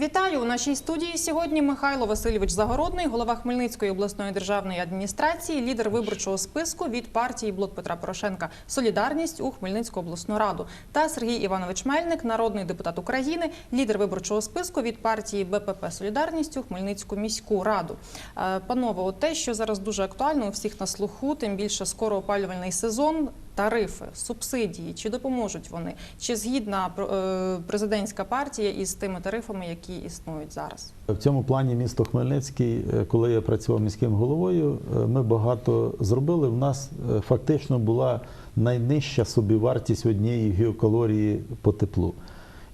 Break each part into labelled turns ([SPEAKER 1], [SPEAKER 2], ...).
[SPEAKER 1] Вітаю у нашій студії сьогодні. Михайло Васильович Загородний, голова Хмельницької обласної державної адміністрації, лідер виборчого списку від партії Блок Петра Порошенка Солідарність у Хмельницьку обласну раду та Сергій Іванович Мельник, народний депутат України, лідер виборчого списку від партії БПП Солідарність у Хмельницьку міську раду. Е, Панове, те, що зараз дуже актуально у всіх на слуху, тим більше скоро опалювальний сезон. Тарифи, субсидії, чи допоможуть вони? Чи згідна е, президентська партія із тими тарифами, які існують зараз?
[SPEAKER 2] В цьому плані місто Хмельницький, е, коли я працював міським головою, е, ми багато зробили. В нас фактично була найнижча собівартість однієї геокалорії по теплу.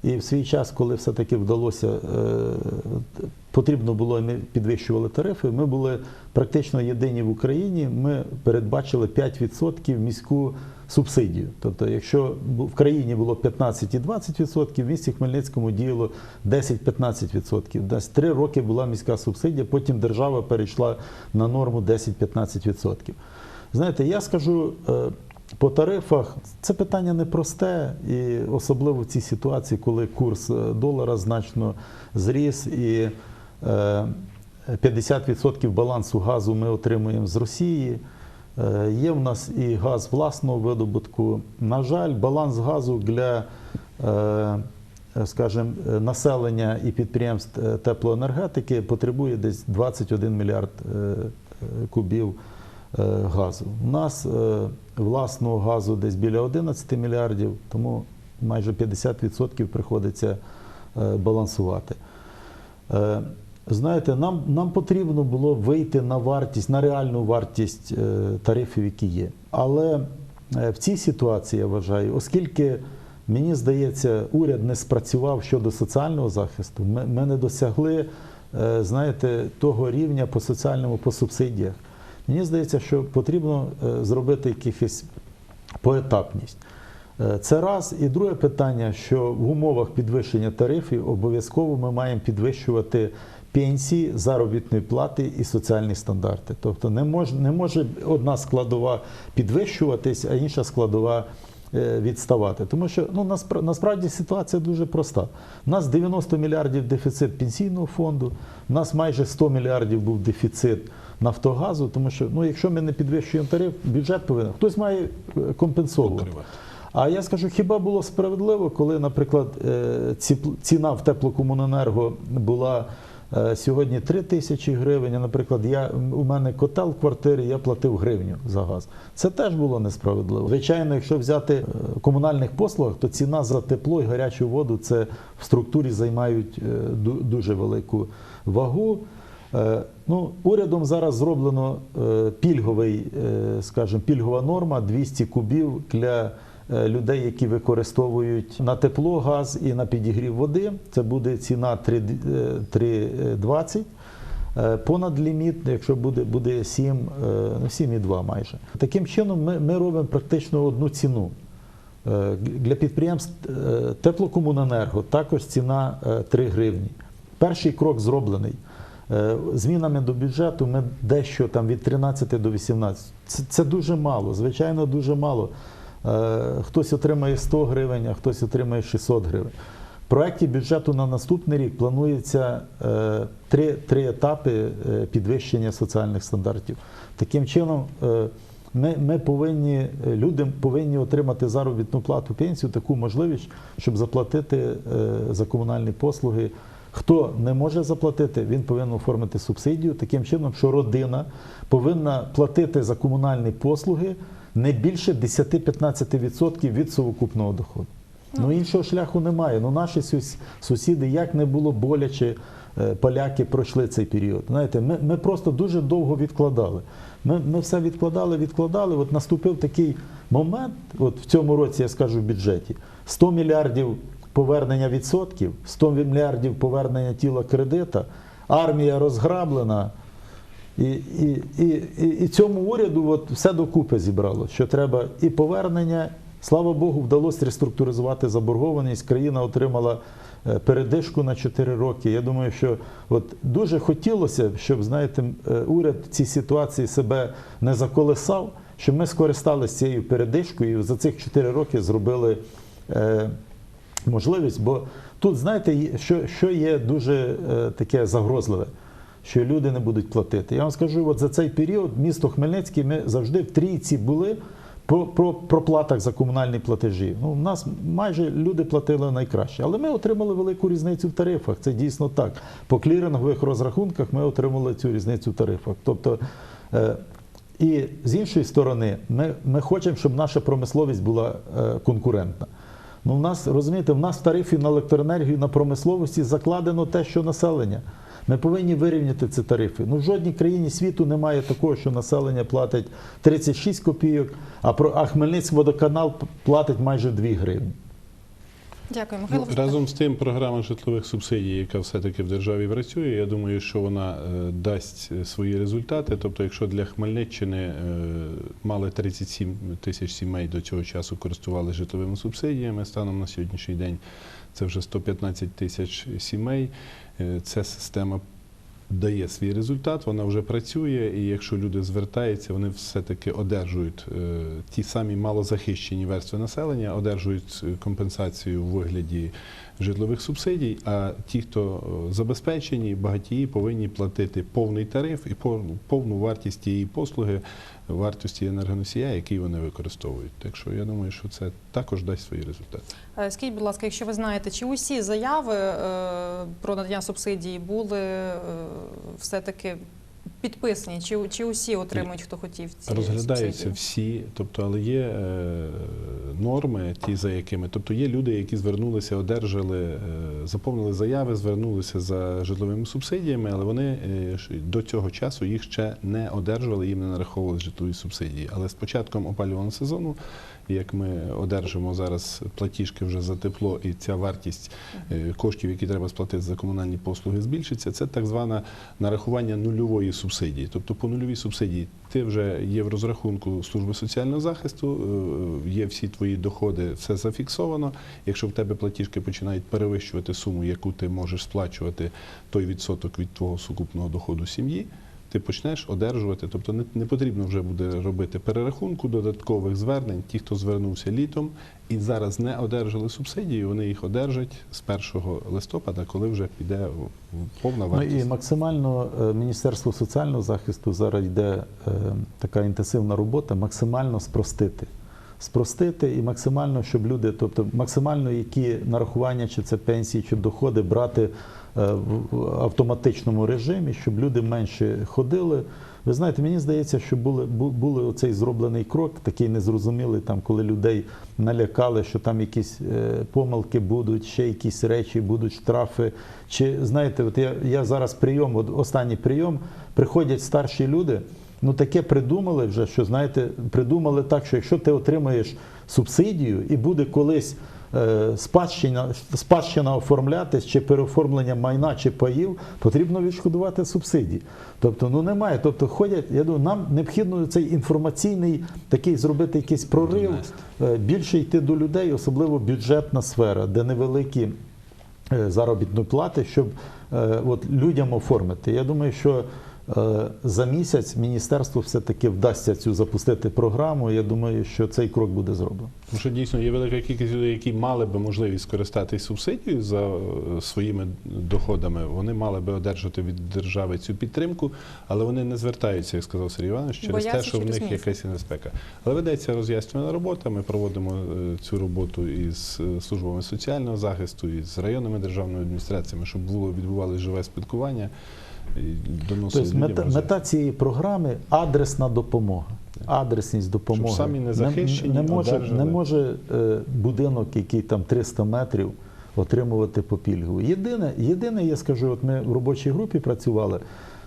[SPEAKER 2] І в свій час, коли все-таки вдалося, е, потрібно було, і ми підвищували тарифи, ми були практично єдині в Україні. Ми передбачили 5% міську субсидію. Тобто, якщо в країні було 15 і 20%, в місті Хмельницькому діяло 10-15%. Десь три роки була міська субсидія, потім держава перейшла на норму 10-15%. Знаєте, я скажу е, по тарифах, це питання непросте, і особливо в цій ситуації, коли курс е, долара значно зріс і е, 50% балансу газу ми отримуємо з Росії. Е, Є в нас і газ власного видобутку. На жаль, баланс газу для е, скажімо, е, населення і підприємств е, теплоенергетики потребує десь 21 мільярд е, е, кубів е, газу. У нас е, власного газу десь біля 11 мільярдів, тому майже 50% приходиться е, балансувати. Е, Знаєте, нам, нам потрібно було вийти на вартість, на реальну вартість е, тарифів, які є. Але е, в цій ситуації я вважаю, оскільки мені здається, уряд не спрацював щодо соціального захисту, ми, ми не досягли, е, знаєте, того рівня по соціальному, по субсидіях. Мені здається, що потрібно е, зробити якихось поетапність. Е, Це раз. І друге питання, що в умовах підвищення тарифів обов'язково ми маємо підвищувати пенсії, заробітної плати і соціальні стандарти. Тобто не може, не може одна складова підвищуватись, а інша складова е, відставати. Тому що ну, насправді ситуація дуже проста. У нас 90 мільярдів дефіцит пенсійного фонду, у нас майже 100 мільярдів був дефіцит Нафтогазу, тому що ну, якщо ми не підвищуємо тариф, бюджет повинен, хтось має е, компенсовувати. А я скажу, хіба було справедливо, коли, наприклад, е, ціна в теплокомуненерго була е, сьогодні 3 тисячі гривень, а, наприклад, я, у мене котел в квартирі, я платив гривню за газ. Це теж було несправедливо. Звичайно, якщо взяти е, комунальних послуг, то ціна за тепло і гарячу воду це в структурі займають дуже велику вагу. Е, Ну, урядом зараз зроблено е, пільговий, е, скажімо, пільгова норма 200 кубів для людей, які використовують на тепло газ і на підігрів води. Це буде ціна 3, е, 3,20. Е, Понад ліміт, якщо буде, буде 7, е, ну 7,2 майже. Таким чином ми, ми робимо практично одну ціну. Для підприємств теплокомуненерго також ціна е, 3 гривні. Перший крок зроблений. Е, Змінами до бюджету ми дещо там від 13 до 18. Це, це дуже мало, звичайно, дуже мало. Е, Хтось отримає 100 гривень, а хтось отримає 600 гривень. В проєкті бюджету на наступний рік планується е, три, три етапи підвищення соціальних стандартів. Таким чином, ми, ми повинні, люди повинні отримати заробітну плату, пенсію, таку можливість, щоб заплатити за комунальні послуги. Хто не може заплатити, він повинен оформити субсидію таким чином, що родина повинна платити за комунальні послуги не більше 10-15% від совокупного доходу. Ну іншого шляху немає. Ну наші сусіди, як не було боляче, е, поляки пройшли цей період. Знаєте, ми, ми просто дуже довго відкладали. Ми, ми все відкладали, відкладали. От наступив такий момент, от в цьому році я скажу в бюджеті, 100 мільярдів повернення відсотків, 100 мільярдів повернення тіла кредита, армія розграблена. І, і, і, і, цьому уряду от все докупи зібрало, що треба і повернення. Слава Богу, вдалося реструктуризувати заборгованість. Країна отримала е, передишку на 4 роки. Я думаю, що от дуже хотілося, щоб знаєте, е, уряд в цій ситуації себе не заколесав, щоб ми скористалися цією передишкою і за цих 4 роки зробили. Можливість, бо тут, знаєте, що, що є дуже е, таке загрозливе, що люди не будуть платити. Я вам скажу, от за цей період місто Хмельницький ми завжди в трійці були по, по проплатах за комунальні платежі. Ну, у нас майже люди платили найкраще, але ми отримали велику різницю в тарифах. Це дійсно так. По клірингових розрахунках ми отримали цю різницю в тарифах. Тобто, е, і з іншої сторони, ми, ми хочемо, щоб наша промисловість була е, конкурентна. Ну, в нас, розумієте, в нас в на електроенергію на промисловості закладено те, що населення. Ми повинні вирівняти ці тарифи. Ну, в жодній країні світу немає такого, що населення платить 36 копійок, а, про, а Хмельницький водоканал платить майже 2 гривні.
[SPEAKER 1] Дякую, Михайло.
[SPEAKER 3] Ну, разом з тим, програма житлових субсидій, яка все-таки в державі працює, я думаю, що вона е, дасть е, свої результати. Тобто, якщо для Хмельниччини е, мали 37 тисяч сімей до цього часу користувалися житловими субсидіями, станом на сьогоднішній день це вже 115 тисяч сімей. Е, Ця система дає свій результат, вона вже працює, і якщо люди звертаються, вони все-таки одержують е, ті самі малозахищені верстви населення, одержують е, компенсацію у вигляді житлових субсидій. А ті, хто е, забезпечені, багатії, повинні платити повний тариф і повну вартість тієї послуги, вартості енергоносія, який вони використовують. Так що я думаю, що це також дасть свої результати.
[SPEAKER 1] Е, Скажіть, будь ласка, якщо ви знаєте, чи усі заяви е, про надання субсидії були е, все-таки підписані, чи, чи усі отримують, хто хотів ці
[SPEAKER 3] Розглядаються
[SPEAKER 1] субсидії?
[SPEAKER 3] всі, тобто, але є е, норми, ті за якими, тобто є люди, які звернулися, одержали, е, заповнили заяви, звернулися за житловими субсидіями, але вони е, до цього часу їх ще не одержували, їм не нараховували житлові субсидії. Але з початком опалювального сезону, як ми одержимо зараз платіжки вже за тепло, і ця вартість е, коштів, які треба сплатити за комунальні послуги, збільшиться. Це так зване нарахування нульової субсидії. Тобто по нульовій субсидії ти вже є в розрахунку служби соціального захисту, е, є всі твої доходи, все зафіксовано. Якщо в тебе платіжки починають перевищувати суму, яку ти можеш сплачувати, той відсоток від твого сукупного доходу сім'ї. Ти почнеш одержувати, тобто не, не потрібно вже буде робити перерахунку додаткових звернень. Ті, хто звернувся літом і зараз не одержали субсидії, вони їх одержать з 1 листопада, коли вже піде повна
[SPEAKER 2] Ну і максимально е, Міністерство соціального захисту зараз йде е, така інтенсивна робота, максимально спростити. Спростити і максимально, щоб люди, тобто максимально які нарахування, чи це пенсії, чи доходи брати в в автоматичному режимі, щоб люди менше ходили. Ви знаєте, мені здається, що були, були оцей зроблений крок, такий незрозумілий, там, коли людей налякали, що там якісь е, помилки будуть, ще якісь речі, будуть штрафи. Чи знаєте, от я, я зараз прийом, от останній прийом, приходять старші люди. Ну таке придумали вже, що знаєте, придумали так, що якщо ти отримаєш субсидію і буде колись е, спадщина, спадщина оформлятись чи переоформлення майна чи паїв, потрібно відшкодувати субсидії. Тобто, ну немає. Тобто ходять, я думаю, нам необхідно цей інформаційний такий зробити якийсь прорив, е, більше йти до людей, особливо бюджетна сфера, де невеликі е, заробітні плати, щоб е, от, людям оформити. Я думаю, що е, за місяць міністерству все-таки вдасться цю запустити програму. Я думаю, що цей крок буде зроблено.
[SPEAKER 3] Тому що дійсно є велика кількість людей, які мали би можливість скористатись субсидією за е, своїми доходами. Вони мали би одержати від держави цю підтримку, але вони не звертаються, як сказав Сергій Іванович, через
[SPEAKER 1] Бояться
[SPEAKER 3] те, що в них
[SPEAKER 1] місяць.
[SPEAKER 3] якась небезпека. Але ведеться роз'яснювальна робота. Ми проводимо е, цю роботу із е, службами соціального захисту, із районними державними адміністраціями, щоб було відбувалося живе спілкування
[SPEAKER 2] Тобто мета, мета цієї програми адресна допомога. Адресність допомоги.
[SPEAKER 3] Щоб самі незахищені
[SPEAKER 2] не, не може, не може е, будинок, який там 300 метрів, отримувати по пільгу. Єдине, єдине, я скажу, от ми в робочій групі працювали.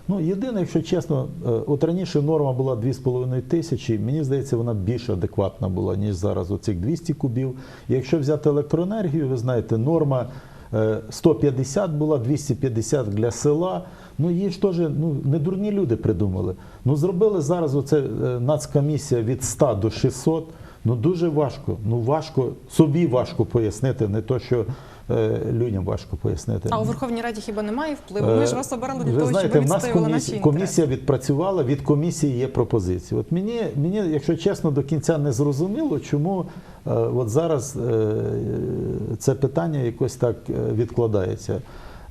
[SPEAKER 2] Ну, єдине, якщо чесно, е, от раніше норма була 2,5 тисячі, мені здається, вона більш адекватна була, ніж зараз оцих 200 кубів. Якщо взяти електроенергію, ви знаєте, норма е, 150 була, 250 для села. Ну, її ж теж ну, не дурні люди придумали. Ну, зробили зараз оце е, нацкомісія від 100 до 600. Ну дуже важко. Ну важко собі важко пояснити, не то що е, людям важко пояснити.
[SPEAKER 1] А у Верховній Раді хіба немає впливу? Ми ж вас обирали для
[SPEAKER 2] Е, Ви
[SPEAKER 1] того,
[SPEAKER 2] знаєте,
[SPEAKER 1] щоб ви
[SPEAKER 2] в нас
[SPEAKER 1] відстоювали наші
[SPEAKER 2] комісія,
[SPEAKER 1] інтереси.
[SPEAKER 2] комісія відпрацювала, від комісії є пропозиції. От мені, мені, якщо чесно, до кінця не зрозуміло, чому е, от зараз е, це питання якось так е, відкладається.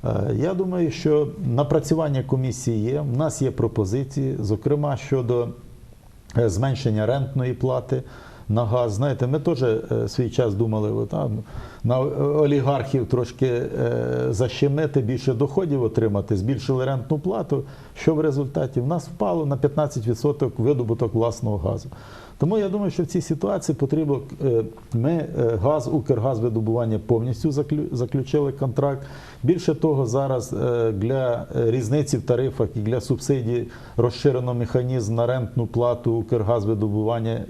[SPEAKER 2] Е, Я думаю, що напрацювання комісії є. У нас є пропозиції, зокрема щодо е, зменшення рентної плати на газ. Знаєте, ми теж е, свій час думали, а, на олігархів трошки е, защемити, більше доходів отримати, збільшили рентну плату. Що в результаті? В нас впало на 15% видобуток власного газу. Тому я думаю, що в цій ситуації потрібно е, ми е, газ, Укргазвидобування повністю заключили контракт. Більше того, зараз е, для е, різниці в тарифах і для субсидій розширено механізм на рентну плату Укргазвидобування е,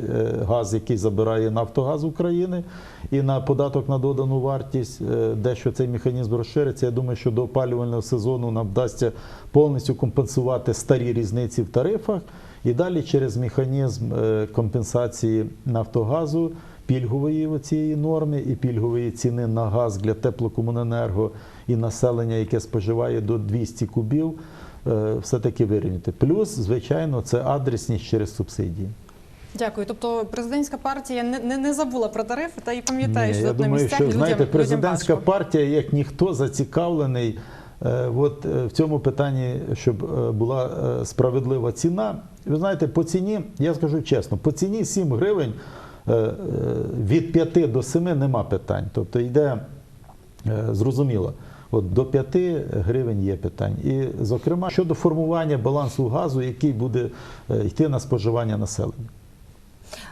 [SPEAKER 2] газ, який забирає Нафтогаз України, і на податок на додану вартість, е, дещо цей механізм розшириться. Я думаю, що до опалювального сезону нам вдасться повністю компенсувати старі різниці в тарифах. І далі через механізм е, компенсації Нафтогазу пільгової цієї норми і пільгової ціни на газ для теплокомуненерго і населення, яке споживає до 200 кубів, е, все-таки вирівняти. Плюс, звичайно, це адресність через субсидії.
[SPEAKER 1] Дякую. Тобто президентська партія не, не, не забула про тарифи та і пам'ятає, що
[SPEAKER 2] я
[SPEAKER 1] тут на
[SPEAKER 2] думаю,
[SPEAKER 1] місцях
[SPEAKER 2] що
[SPEAKER 1] людям,
[SPEAKER 2] знаєте, президентська
[SPEAKER 1] важко.
[SPEAKER 2] партія, як ніхто, зацікавлений е, от, е, в цьому питанні, щоб е, була е, справедлива ціна. Ви знаєте, по ціні, я скажу чесно, по ціні 7 гривень е, від 5 до 7 нема питань. Тобто йде е, зрозуміло. От до 5 гривень є питань. І, зокрема, щодо формування балансу газу, який буде йти на споживання населення.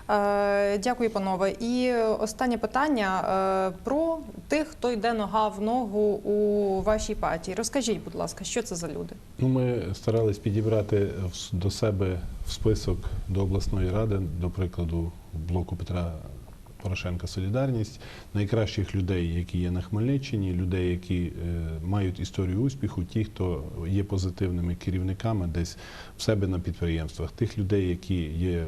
[SPEAKER 1] Е, Дякую, панове. І останнє питання е, про тих, хто йде нога в ногу у вашій партії. Розкажіть, будь ласка, що це за люди?
[SPEAKER 3] Ну, ми старались підібрати до себе в список до обласної ради, до прикладу, блоку Петра Порошенка Солідарність, найкращих людей, які є на Хмельниччині, людей, які е, мають історію успіху, ті, хто є позитивними керівниками десь в себе на підприємствах, тих людей, які є е,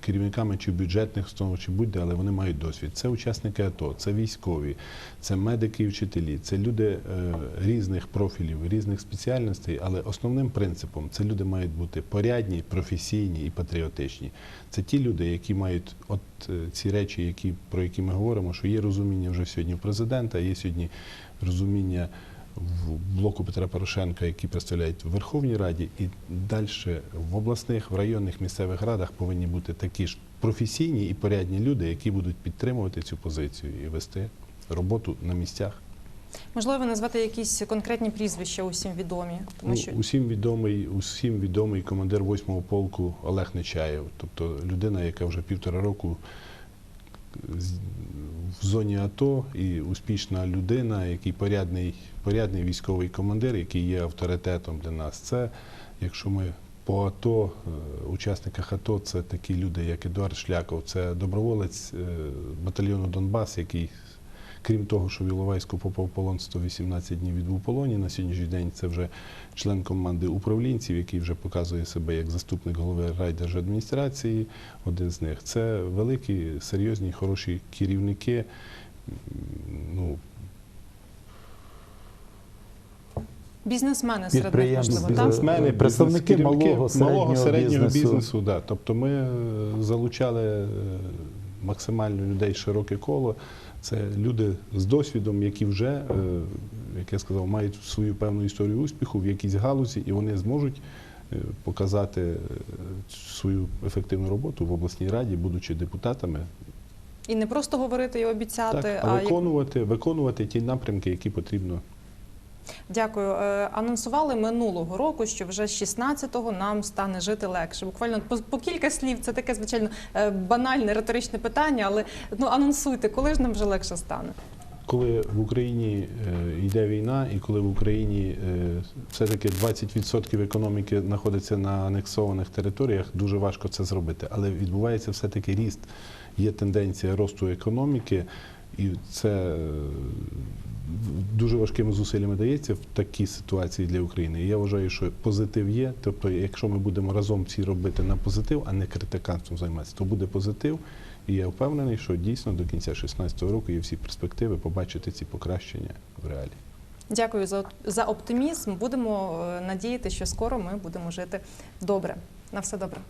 [SPEAKER 3] керівниками чи бюджетних установ, чи будь-де, але вони мають досвід. Це учасники АТО, це військові, це медики і вчителі, це люди е, різних профілів, різних спеціальностей, але основним принципом це люди мають бути порядні, професійні і патріотичні. Це ті люди, які мають от е, ці речі, які, про які ми говоримо, що є розуміння вже сьогодні в президента, є сьогодні розуміння в блоку Петра Порошенка, які представляють в Верховній Раді, і далі в обласних, в районних місцевих радах повинні бути такі ж професійні і порядні люди, які будуть підтримувати цю позицію і вести роботу на місцях.
[SPEAKER 1] Можливо, ви назвати якісь конкретні прізвища усім відомі, тому
[SPEAKER 3] Ну, усім відомий, усім відомий командир 8-го полку Олег Нечаєв, тобто людина, яка вже півтора року в зоні АТО і успішна людина, який порядний, порядний військовий командир, який є авторитетом для нас. Це, якщо ми по АТО, е, учасниках АТО, це такі люди, як Едуард Шляков, це доброволець е, батальйону Донбас, який Крім того, що в Іловайську попав полон 118 днів відбув полоні. На сьогоднішній день це вже член команди управлінців, який вже показує себе як заступник голови райдержадміністрації. Один з них це великі, серйозні, хороші керівники. Ну,
[SPEAKER 1] бізнесмени серед них можливо, так?
[SPEAKER 3] бізнесмени,
[SPEAKER 2] Представники малого, середнього
[SPEAKER 3] середнього
[SPEAKER 2] бізнесу.
[SPEAKER 3] бізнесу. Да. Тобто ми е, залучали е, максимально людей широке коло. Це люди з досвідом, які вже, е, як я сказав, мають свою певну історію успіху в якійсь галузі, і вони зможуть е, показати е, свою ефективну роботу в обласній раді, будучи депутатами,
[SPEAKER 1] І не просто говорити і обіцяти,
[SPEAKER 3] так,
[SPEAKER 1] а
[SPEAKER 3] виконувати,
[SPEAKER 1] як-
[SPEAKER 3] виконувати, виконувати ті напрямки, які потрібно
[SPEAKER 1] Дякую. Е, Анонсували минулого року, що вже з 16-го нам стане жити легше. Буквально по, по кілька слів. Це таке звичайно е, банальне риторичне питання, але ну анонсуйте, коли ж нам вже легше стане.
[SPEAKER 3] Коли в Україні е, йде війна, і коли в Україні все-таки 20% економіки знаходиться на анексованих територіях, дуже важко це зробити. Але відбувається все-таки ріст, є тенденція росту економіки, і це дуже важкими зусиллями дається в такій ситуації для України. І я вважаю, що позитив є. Тобто, якщо ми будемо разом всі робити на позитив, а не критиканством займатися, то буде позитив. І я впевнений, що дійсно до кінця 2016 року є всі перспективи побачити ці покращення в реалі.
[SPEAKER 1] Дякую за, за оптимізм. Будемо е, надіяти, що скоро ми будемо жити добре. На все добре.